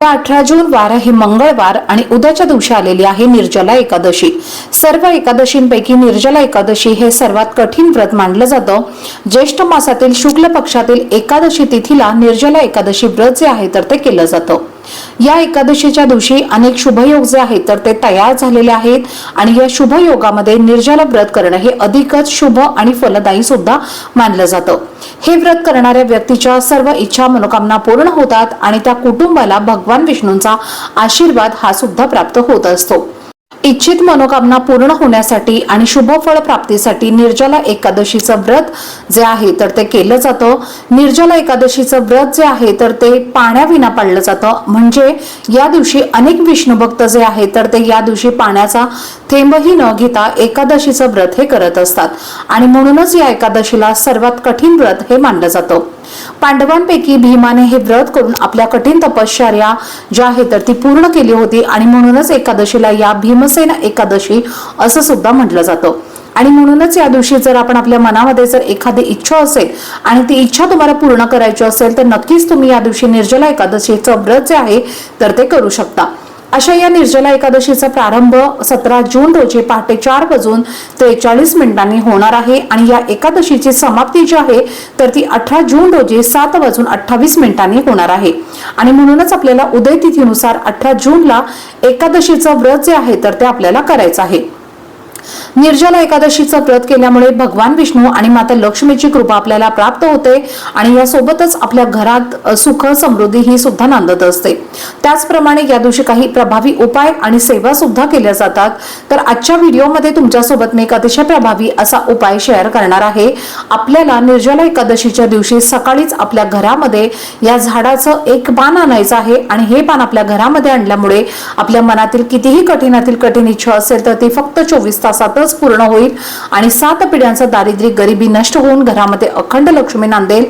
अठरा जून वार हे मंगळवार आणि उद्याच्या दिवशी आलेली आहे निर्जला एकादशी. सर्व एकादशींपैकी निर्जला एकादशी हे सर्वात कठीण व्रत मानलं जातं. ज्येष्ठ मासातील शुक्ल पक्षातील एकादशी तिथीला निर्जला एकादशी व्रत जे आहे तर ते केलं जातं. या एकादशीच्या दिवशी अनेक शुभयोग जे आहेत तर ते तयार झालेले आहेत आणि या शुभयोगामध्ये निर्जला व्रत करणं हे अधिकच शुभ आणि फलदायी सुद्धा मानलं जातं. हे व्रत करणाऱ्या व्यक्तीच्या सर्व इच्छा मनोकामना पूर्ण होतात आणि त्या कुटुंबाला भगवान विष्णूंचा आशीर्वाद हा सुद्धा प्राप्त होत असतो. इच्छित मनोकामना पूर्ण होण्यासाठी आणि शुभ फळ प्राप्तीसाठी निर्जला एकादशीचं व्रत जे आहे तर ते केलं जातं. निर्जला एकादशीचं व्रत जे आहे तर ते पाण्याविना पाळलं जातं. म्हणजे या दिवशी अनेक विष्णू भक्त जे आहेत तर ते या दिवशी पाण्याचा थेंबही न घेता एकादशीचं व्रत हे करत असतात. आणि म्हणूनच या एकादशीला सर्वात कठीण व्रत हे मानलं जातं. पांडवांपैकी भीमाने हे व्रत करून आपल्या कठीण तपश्चर्या ज्या आहे तर ती पूर्ण केली होती. आणि म्हणूनच एकादशीला या भीमसेन एकादशी असं सुद्धा म्हटलं जातं. आणि म्हणूनच या दिवशी जर आपण आपल्या मनामध्ये जर एखादी इच्छा असेल आणि ती इच्छा तुम्हाला पूर्ण करायची असेल तर नक्कीच तुम्ही या दिवशी निर्जला एकादशीचं व्रत जे आहे तर ते करू शकता. अशा या निर्जला एकादशीचा प्रारंभ सतरा जून रोजी पहाटे चार वाजून त्रेचाळीस मिनिटांनी होणार आहे. आणि या एकादशीची समाप्ती जी आहे तर ती अठरा जून रोजी सात वाजून अठ्ठावीस मिनिटांनी होणार आहे. आणि म्हणूनच आपल्याला उदय तिथीनुसार अठरा जूनला एकादशीचं व्रत जे आहे तर ते आपल्याला करायचं आहे. निर्जला एकादशीचं व्रत केल्यामुळे भगवान विष्णू आणि माता लक्ष्मीची कृपा आपल्याला प्राप्त होते आणि यासोबतच आपल्या घरात सुख समृद्धी ही सुद्धा नांदत असते. त्याचप्रमाणे या दिवशी काही प्रभावी उपाय आणि सेवा सुद्धा केल्या जातात. तर आजच्या व्हिडिओमध्ये तुमच्यासोबत मी एक अतिशय प्रभावी असा उपाय शेअर करणार आहे. आपल्याला निर्जला एकादशीच्या दिवशी सकाळीच आपल्या घरामध्ये या झाडाचं एक पान आणायचं आहे आणि हे पान आपल्या घरामध्ये आणल्यामुळे आपल्या मनातील कितीही कठीणातील कठीण इच्छा असेल तर ती फक्त चोवीस तासातच पूर्ण होईल आणि सात पिढ्यांचं दारिद्र्य गरिबी नष्ट होऊन घरामध्ये अखंड लक्ष्मी नांदेल.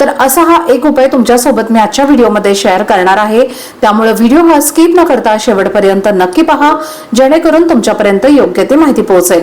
तर असा हा एक उपाय तुमच्यासोबत मी आजच्या व्हिडिओमध्ये शेअर करणार आहे. त्यामुळे व्हिडिओ हा स्किप न करता शेवटपर्यंत नक्की पहा जेणेकरून तुमच्यापर्यंत योग्य ते माहिती पोहोचेल.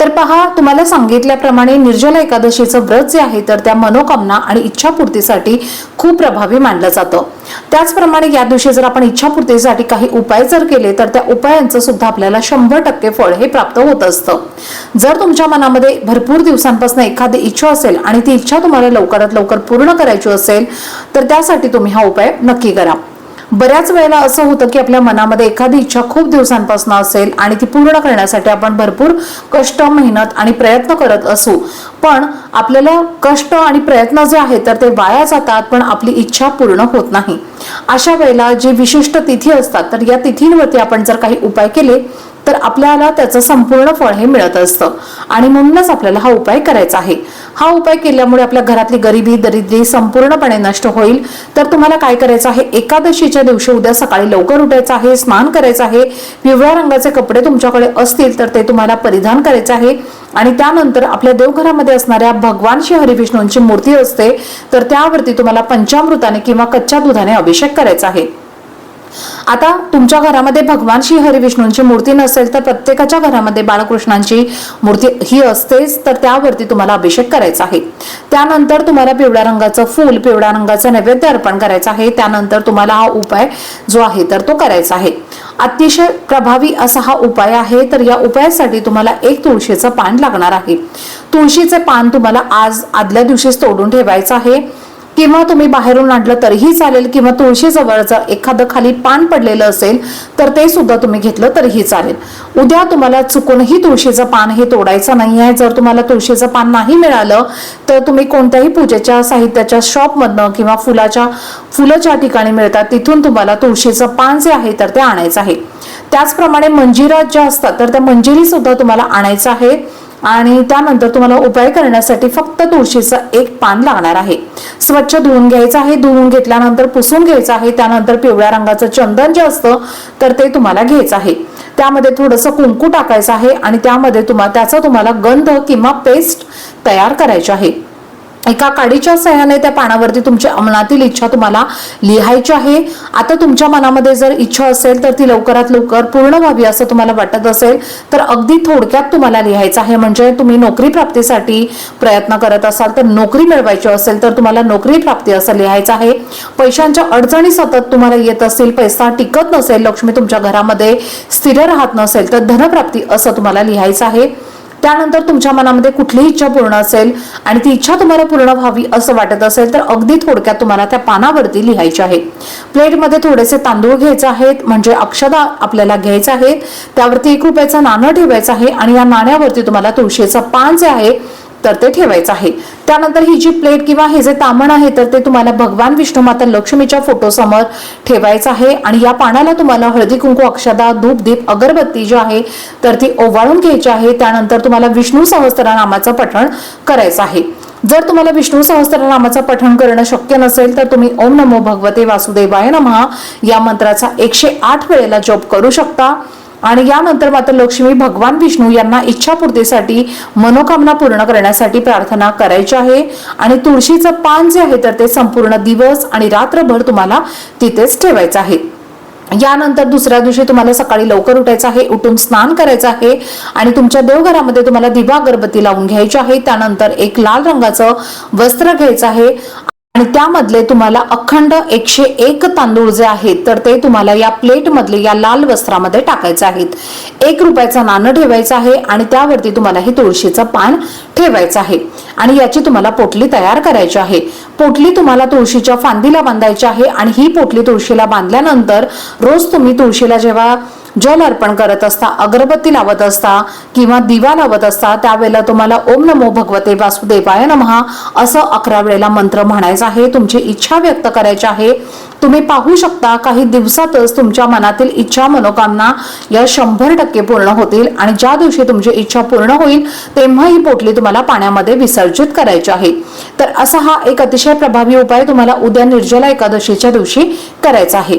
तर पहा तुम्हाला सांगितल्याप्रमाणे निर्जला एकादशीचं व्रत जे आहे तर त्या मनोकामना आणि इच्छापूर्तीसाठी खूप प्रभावी मानलं जातं. त्याचप्रमाणे या दिवशी जर आपण इच्छापूर्तीसाठी काही उपाय जर केले तर त्या उपायांचं सुद्धा आपल्याला शंभर टक्के फळ हे प्राप्त होत असतं. जर तुमच्या मनामध्ये भरपूर दिवसांपासून एखादी इच्छा असेल आणि ती इच्छा तुम्हाला लवकरात लवकर पूर्ण करायची असेल तर त्यासाठी तुम्ही हा उपाय नक्की करा. बऱ्याच वेळेला असं होतं की आपल्या मनामध्ये एखादी इच्छा खूप दिवसांपासून असेल आणि ती पूर्ण करण्यासाठी आपण भरपूर कष्ट मेहनत आणि प्रयत्न करत असू. पण आपल्याला कष्ट आणि प्रयत्न जे आहेत तर ते वाया जातात पण आपली इच्छा पूर्ण होत नाही. अशा वेळेला जे विशिष्ट तिथी असतात तर या तिथींवरती आपण जर काही उपाय केले तर आपल्याला त्याचं संपूर्ण फळ हे मिळत असतं. आणि म्हणूनच आपल्याला हा उपाय करायचा आहे. हा उपाय केल्यामुळे आपल्या घरातली गरिबी दरिद्री संपूर्णपणे नष्ट होईल. तर तुम्हाला काय करायचं आहे? एकादशीच्या दिवशी उद्या सकाळी लवकर उठायचं आहे स्नान करायचं आहे. पिवळ्या रंगाचे कपडे तुमच्याकडे असतील तर ते तुम्हाला परिधान करायचे आहे. आणि त्यानंतर आपल्या देवघरामध्ये असणाऱ्या भगवान श्री हरिविष्णूंची मूर्ती असते तर त्यावरती तुम्हाला पंचामृताने किंवा कच्च्या दुधाने अभिषेक करायचा आहे. आता तुमच्या घरामध्ये भगवान श्री हरिविष्णूंची मूर्ती नसेल तर प्रत्येकाच्या घरामध्ये बाळकृष्णांची मूर्ती ही असतेच तर त्यावरती तुम्हाला अभिषेक करायचा आहे. त्यानंतर तुम्हाला पिवळ्या रंगाचं फूल पिवळ्या रंगाचं नैवेद्य अर्पण करायचं आहे. त्यानंतर तुम्हाला हा उपाय जो आहे तर तो करायचा आहे. अतिशय प्रभावी असा हा उपाय आहे तर या उपायासाठी तुम्हाला एक तुळशीचं पान लागणार आहे. तुळशीचे पान तुम्हाला आज आदल्या दिवशीच तोडून ठेवायचं आहे. किंवा तुम्ही बाहेरून आणलं तरीही चालेल किंवा तुळशीजवळचं एखादं खाली पान पडलेलं असेल तर ते सुद्धा तुम्ही घेतलं तरीही चालेल. उद्या तुम्हाला चुकूनही तुळशीचं पान हे तोडायचं नाही आहे. जर तुम्हाला तुळशीचं पान नाही मिळालं तर तुम्ही कोणत्याही पूजेच्या साहित्याच्या शॉपमधनं किंवा फुलाच्या फुलं ज्या ठिकाणी मिळतात. तिथून तुम्हाला तुळशीचं पान जे आहे तर ते आणायचं आहे. त्याचप्रमाणे मंजिरा ज्या असतात तर त्या मंजिरी सुद्धा तुम्हाला आणायचं आहे. आणि त्यानंतर तुम्हाला उपाय करण्यासाठी फक्त तुळशीचं एक पान लागणार आहे. स्वच्छ धुवून घ्यायचं आहे. धुवून घेतल्यानंतर पुसून घ्यायचं आहे. त्यानंतर पिवळ्या रंगाचं चंदन जे असतं तर ते तुम्हाला घ्यायचं आहे. त्यामध्ये थोडंसं कुंकू टाकायचं आहे आणि त्यामध्ये तुम्हाला त्याचा तुम्हाला गंध किंवा पेस्ट तयार करायची आहे. एका काडीच्या सहाय्याने त्या पानावरती तुमच्या अमलातील इच्छा तुम्हाला लिहायची आहे. आता तुमच्या मनामध्ये जर इच्छा असेल तर ती लवकरात लवकर पूर्ण व्हावी असं तुम्हाला वाटत असेल तर अगदी थोडक्यात तुम्हाला लिहायचं आहे. म्हणजे तुम्ही नोकरी प्राप्तीसाठी प्रयत्न करत असाल तर नोकरी मिळवायची असेल तर तुम्हाला नोकरी प्राप्ती असं लिहायचं आहे. पैशांच्या अडचणी सतत तुम्हाला येत असतील पैसा टिकत नसेल लक्ष्मी तुमच्या घरामध्ये स्थिर राहत नसेल तर धनप्राप्ती असं तुम्हाला लिहायचं आहे. त्यानंतर तुमच्या मनामध्ये कुठलीही इच्छा पूर्ण असेल आणि ती इच्छा तुम्हाला पूर्ण व्हावी असं वाटत असेल तर अगदी थोडक्यात तुम्हाला त्या पानावरती लिहायचे आहे. प्लेटमध्ये थोडेसे तांदूळ घ्यायचे आहेत म्हणजे अक्षदा आपल्याला घ्यायचं आहे त्यावरती एक रुपयाचं नाणं ठेवायचं आहे आणि या नाण्यावरती तुम्हाला तुळशीचं पान जे आहे तर ते ठेवायचं आहे. त्यानंतर ही जी प्लेट किंवा हे जे तामण आहे तर ते तुम्हाला भगवान विष्णू माता लक्ष्मीच्या फोटोसमोर ठेवायचं आहे. आणि या पानाला तुम्हाला हळदी कुंकू अक्षदा धूप दीप अगरबत्ती जी आहे तर ती ओवाळून घ्यायची आहे. त्यानंतर तुम्हाला विष्णू सहस्त्रनामाचं पठण करायचं आहे. जर तुम्हाला विष्णू सहस्त्रनामाचं पठण करणं शक्य नसेल तर तुम्ही ओम नमो भगवते वासुदेवाय नमः या मंत्राचा एकशे आठ वेळेला जप करू शकता. आणि यानंतर मात्र लक्ष्मी भगवान विष्णू यांना इच्छापूर्तीसाठी मनोकामना पूर्ण करण्यासाठी प्रार्थना करायची आहे. आणि तुळशीचं पान जे आहे तर ते संपूर्ण दिवस आणि रात्रभर तुम्हाला तिथेच ठेवायचं आहे. यानंतर दुसऱ्या दिवशी तुम्हाला सकाळी लवकर उठायचं आहे उठून स्नान करायचं आहे आणि तुमच्या देवघरामध्ये तुम्हाला दिवा अगरबत्ती लावून घ्यायची आहे. त्यानंतर एक लाल रंगाचं वस्त्र घ्यायचं आहे. आणि त्यामधले तुम्हाला अखंड एकशे एक तांदूळ जे आहेत तर ते तुम्हाला या प्लेटमधले या लाल वस्त्रामध्ये टाकायचे आहेत. एक रुपयाचं नाणं ठेवायचं आहे आणि त्यावरती तुम्हाला हे तुळशीचं पान ठेवायचं आहे. आणि याची तुम्हाला पोटली तयार करायची आहे. पोटली तुम्हाला तुळशीच्या फांदीला बांधायची आहे आणि ही पोटली तुळशीला बांधल्यानंतर रोज तुम्ही तुळशीला जेव्हा जल अर्पण करत असता अगरबत्ती लावत असता किंवा दिवा लावत असता त्यावेळेला तुम्हाला ओम नमो भगवते वासुदेवाय नमः असं अकरा वेळेला मंत्र म्हणायचं आहे. तुमची इच्छा व्यक्त करायची आहे. तुम्ही पाहू शकता काही दिवसातच तुमच्या मनातील इच्छा मनोकामना या शंभर टक्के पूर्ण होतील आणि ज्या दिवशी तुमची इच्छा पूर्ण होईल तेव्हा ही पोटली तुम्हाला पाण्यामध्ये विसर्जित करायची आहे. तर असा हा एक अतिशय प्रभावी उपाय तुम्हाला उद्या निर्जला एकादशीच्या दिवशी करायचा आहे.